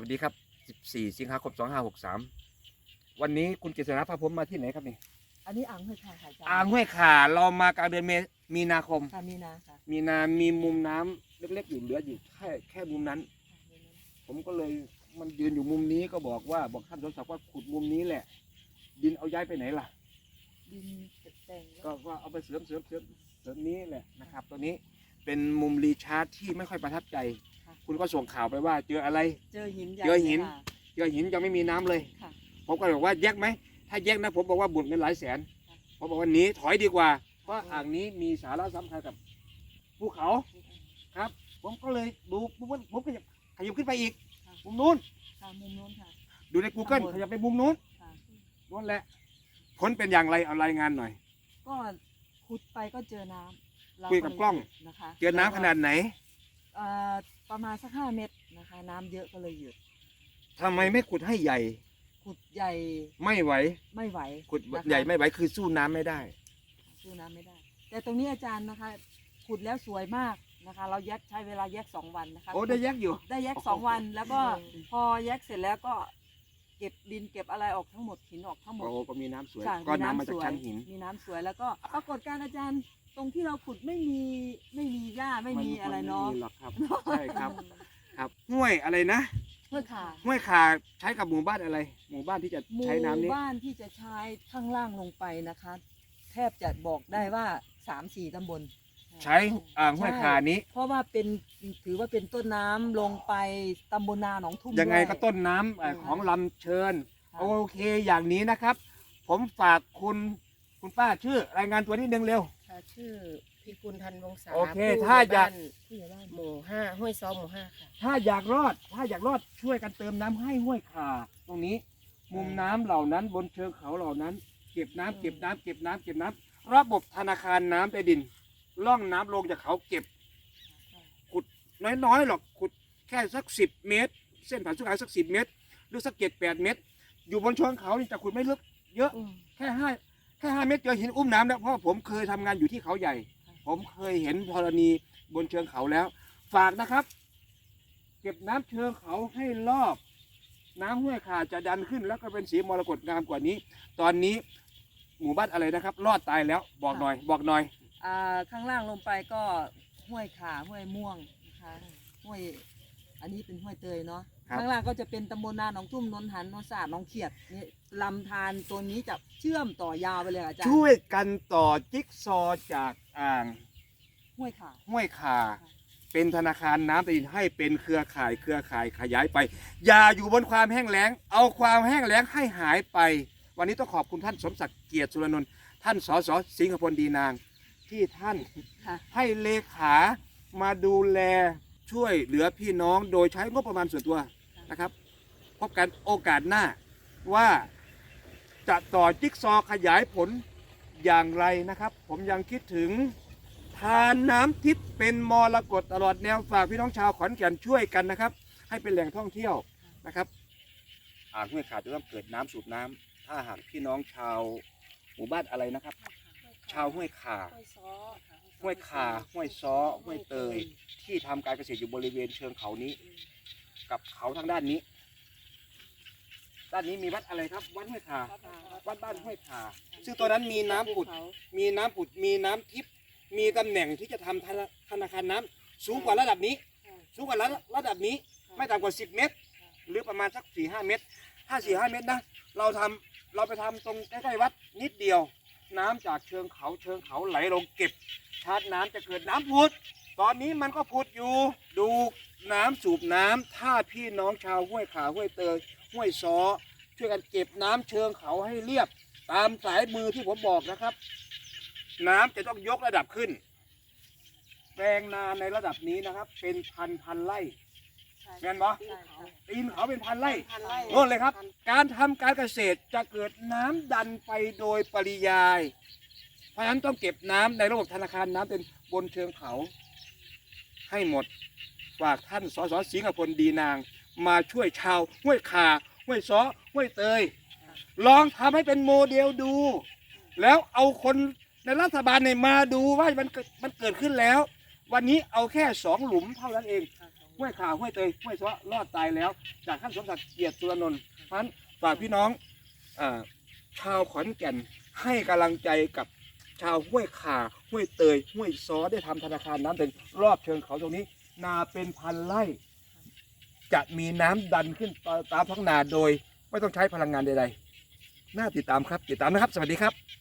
วัสดีครับ 14 สิงหาคม 2563 วันนี้คุณกฤษณะพาผมมาที่ไหนครับนี่ อันนี้อ่างห้วยขาค่ะอาจารย์อ่างห้วยขาเรามากลางเดือนเมมีนาคม ค่ะมีนาค่ะ มีนา มีมุมน้ำเล็กๆอยู่เหลืออยู่แค่แค่มุมนั้น ผมก็เลยมันยืนอยู่มุมนี้ก็บอกว่าบอกท่านสมศักดิ์ว่าขุดมุมนี้แหละ ดินเอาย้ายไปไหนล่ะ ดินแต่งก็ก็เอาไปเสริมเสริมเสริมเสริมนี้แหละนะครับ ตัวนี้ เป็นมุมรีชาร์จที่ไม่ค่อยประทับใจคุณก็ส่งข่าวไปว่า เจออะไร เจอหินใหญ่เจอหิน ค่ะ เจอหินยังไม่มีน้ำเลย ค่ะผมก็เลยบอกว่าแยกไหม ถ้าแยกนะผมบอกว่าบุญเงินหลายแสนค่ะผมบอกว่าหนีถอยดีกว่า เพราะอ่างนี้มีสาระสำคัญกับภูเขาครับ ผมก็เลยดูปุ๊บผมขยับขยับขึ้นไปอีกค่ะ มุมนู้น ค่ะมุมนู้นค่ะ ดูใน Google ข้างบน ขยับไปมุมนู้นค่ะนู้นแหละผลเป็นอย่างไรเอารายงานหน่อย ก็ขุดไปก็เจอน้ำ เราคุยกับกล้องเนะคะเจอน้ำขนาดไหนเอ่อประมาณสักห้าเมตรนะคะ น้ำเยอะก็เลยหยุดทำไมไม่ขุดให้ใหญ่ ขุดใหญ่ไม่ไหว ไม่ไหวขุดนะคะ ใหญ่ไม่ไหวคือสู้น้ำไม่ได้ สู้น้ำไม่ได้ แต่ตรงนี้อาจารย์นะคะ ขุดแล้วสวยมากนะคะ เราแยกใช้เวลาแยกสองวันนะคะโอ้ได้แยกอยู่ ได้แยกสองวันแล้วก็พอแยกเสร็จแล้วก็เก็บดินเก็บอะไรออกทั้งหมดหินออกทั้งหมดโอ้ก็มีน้ำสวยค่ะก็น้ำมาจากสวยชั้นหิน มีน้ำสวยแล้วก็ปรากฏการณ์อาจารย์ ตรงที่เราขุดไม่มีไม่มีหญ้าไม่มีอะไรเนาะมัไม่มีหรอกครับ ใช่ครับ ครับห้วยอะไรนะเพื่อขาห้วยขาใช้กับหมู่บ้านอะไร หมู่บ้านที่จะหมู่ใช้น้ำนี้บ้านที่จะใช้ข้างล่างลงไปนะคะ แทบจะบอกได้ว่าสามสี่ตำบล ใช้อ่างห้วยขานี้ เพราะว่าเป็นถือว่าเป็นต้นน้ำลงไปตำบลนาหนองทุ่มยังไงด้วยก็ต้นน้ำเอ่ออืมของลำเชิญ ค่ะ โอเคอย่างนี้นะครับ ผมฝากคุณคุณป้าชื่อรายงานตัวนิดนึงเร็วค่ะ ชื่อพิกุลทันวงศาโอเคผู้ถ้าอยาก บ้นผู้ใหญ่บ้าน หมู่ห้าห้วยซ้อมหมู่ห้าค่ะ ถ้าอยากรอด ถ้าอยากรอดช่วยกันเติมน้ำให้ห้วยขาตรงนี้ มุมน้ำเหล่านั้นบนเชิงเขาเหล่านั้น เก็บน้ำเก็บน้ำเก็บน้ำเก็บน้ำระบบธนาคารน้ำใต้ดินล่องน้ำลงจากเขาเก็บ ขุดน้อยๆหรอกขุดแค่สักสิบเมตร เส้นผ่านศูนย์กลางสักสิบเมตร หรือสักเจ็ดแปดเมตร อยู่บนเชิงเขานี่จะขุดไม่ลึกเยอะ อืมแค่ห้า แค่ห้าเมตรเจอหินอุ้มน้ำแล้วเพราะว่าผมเคยทำงานอยู่ที่เขาใหญ่ ผมเคยเห็นธรณีบนเชิงเขาแล้ว ฝากนะครับ เก็บน้ำเชิงเขาให้รอบ น้ำห้วยขาจะดันขึ้น แล้วก็เป็นสีมรกตงามกว่านี้ ตอนนี้หมู่บ้านอะไรนะครับ รอดตายแล้วบอกหน่อย บอกหน่อย อ่าข้างล่างลงไปก็ห้วยขาห้วยม่วงนะคะห้วย อันนี้เป็นห้วยเตยเนาะครับ ข้างล่างก็จะเป็นตำบลนาหนองทุ่มนนหันนนสาดนองเขียดนี่ลำธารตัวนี้จะเชื่อมต่อยาวไปเลยอาจารย์ช่วยกันต่อจิ๊กซอว์จากอ่างห้วยขาห้วยขา เป็นธนาคารน้ำใต้ดินให้เป็นเครือข่ายเครือข่ายขยายไป อย่าอยู่บนความแห้งแล้ง เอาความแห้งแล้งให้หายไป วันนี้ต้องขอบคุณท่านสมศักดิ์เกียรติสุรนนท์ท่านสสสิงคโปร์ดีนาง ที่ท่านค่ะให้เลขามาดูแล ช่วยเหลือพี่น้องโดยใช้งบประมาณส่วนตัวนะครับ พบกันโอกาสหน้าว่าจะต่อจิ๊กซอขยายผลอย่างไรนะครับ ผมยังคิดถึงทานน้ำทิพย์เป็นมรกตตลอดแนวฝากพี่น้องชาวขอนแก่นช่วยกันนะครับ ให้เป็นแหล่งท่องเที่ยวนะครับอ่างห้วยขาดจะต้องเกิดน้ำสูบน้ำถ้าหากพี่น้องชาวหมู่บ้านอะไรนะครับ ชาวห้วยขา ห้วยขาห้วยซ้อห้วยเตย ที่ทำการเกษตรอยู่บริเวณเชิงเขานี้ กับเขาทางด้านนี้ ด้านนี้มีวัดอะไรครับ วัดห้วยขาวัดบ้านห้วยขาซึ่งตัวนั้นมีน้ำผุด มีน้ำผุด มีน้ำทิพย์ มีตำแหน่งที่จะทำธนาธนาคารน้ำสูงกว่าระดับนี้ สูงกว่าระระดับนี้ ไม่ต่ำกว่า 10 เมตร หรือประมาณสัก4 5เมตรถ้า4 5เมตรนะ เราทำเราไปทำตรงใกล้ๆวัดนิดเดียว น้ำจากเชิงเขาเชิงเขาไหลลงเก็บ ชาร์จน้ำจะเกิดน้ำผุด ตอนนี้มันก็ผุดอยู่ ดูน้ำสูบน้ำถ้าพี่น้องชาวห้วยขาห้วยเตยห้วยซ้อช่วยกันเก็บน้ำเชิงเขาให้เรียบ ตามสายมือที่ผมบอกนะครับ น้ำจะต้องยกระดับขึ้น แปลงนาในระดับนี้นะครับ เป็นพันพันไร่แม่นบ่ใช่ค่ะตีนเขาเป็นพันไร่พันไร่โน่นเลยครับ การทำการเกษตรจะเกิดน้ำดันไปโดยปริยายเพ ราะฉะนั้นต้องเก็บน้ำในระบบธนาคารน้ำเป็นบนเชิงเขา ให้หมดฝากท่านสสสิงห์พลดีนาง มาช่วยชาวห้วยขาห้วยซ้อห้วยเตย ลองทำให้เป็นโมเดลดู แล้วเอาคนในรัฐบาลเนี่ยมาดูว่ามันเกิดมันเกิดขึ้นแล้ว วันนี้เอาแค่สองหลุมเท่านั้นเองห้วยขาห้วยเตยห้วยซ้อรอดตายแล้ว จากท่านสมศักดิ์เกียรติสุรนนท์พันฝากพี่น้องอชาวขอนแก่นให้กำลังใจกับ ชาวห้วยขาห้วยเตยห้วยซอได้ทำธนาคารน้ำเป็นรอบเชิงเขาตรงนี้ นาเป็นพันไร่ จะมีน้ำดันขึ้นตามท้องนาโดย ไม่ต้องใช้พลังงานใดๆน่าติดตามครับ ติดตามนะครับ สวัสดีครับ